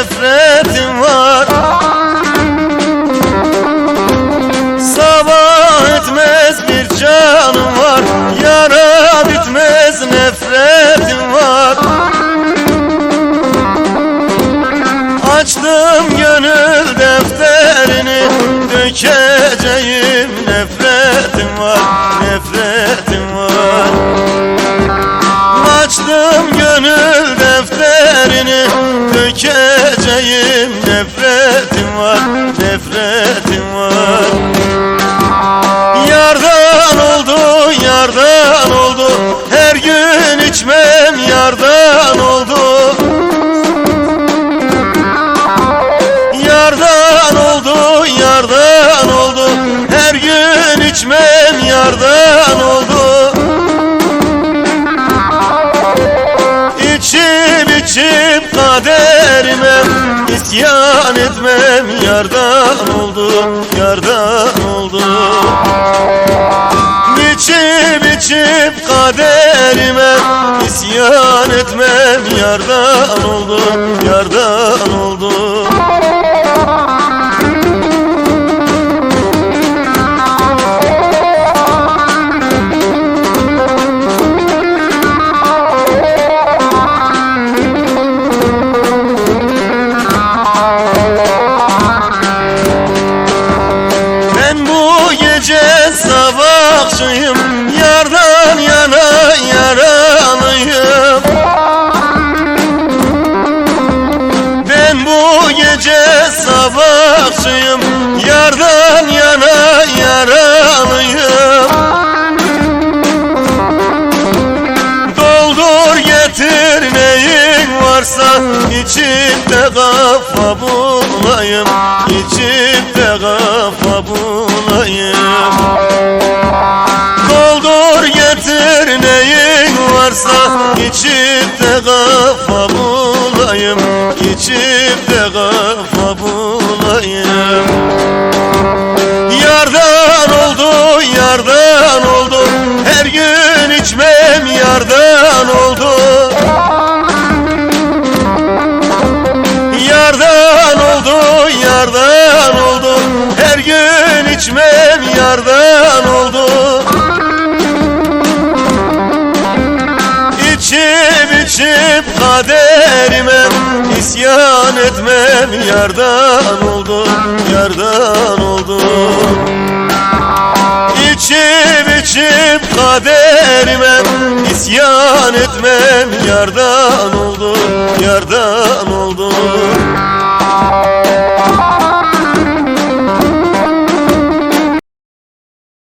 nefretim var. Sabah etmez bir canım var. Yara bitmez nefretim var. Açtım gönül defterini Dökeceğim nefretim var Nefretim var. Açtım gönül defterini içmeyim nefretim var nefretim var. Yardan oldu yardan oldu. Her gün içmem yardan oldu. Yardan oldu yardan oldu. Her gün içmem yardan oldu. İçip içip kaderime isyan etmem yardan oldu yardan oldu. İçip içip kaderime isyan etmem yardan oldu yardan sabahçıyım Yardan yana yaralıyım Ben bu gece sabahçıyım Yardan yana yaralıyım Doldur getir neyin varsa içimde kafa bulayım İçimde kafa bulayım içimde kafa bulayım İçimde kafa bulayım. Yardan kaderime isyan etmem yardan oldu, yardan oldu İçip içip kaderime isyan etmem yardan oldu, yardan oldu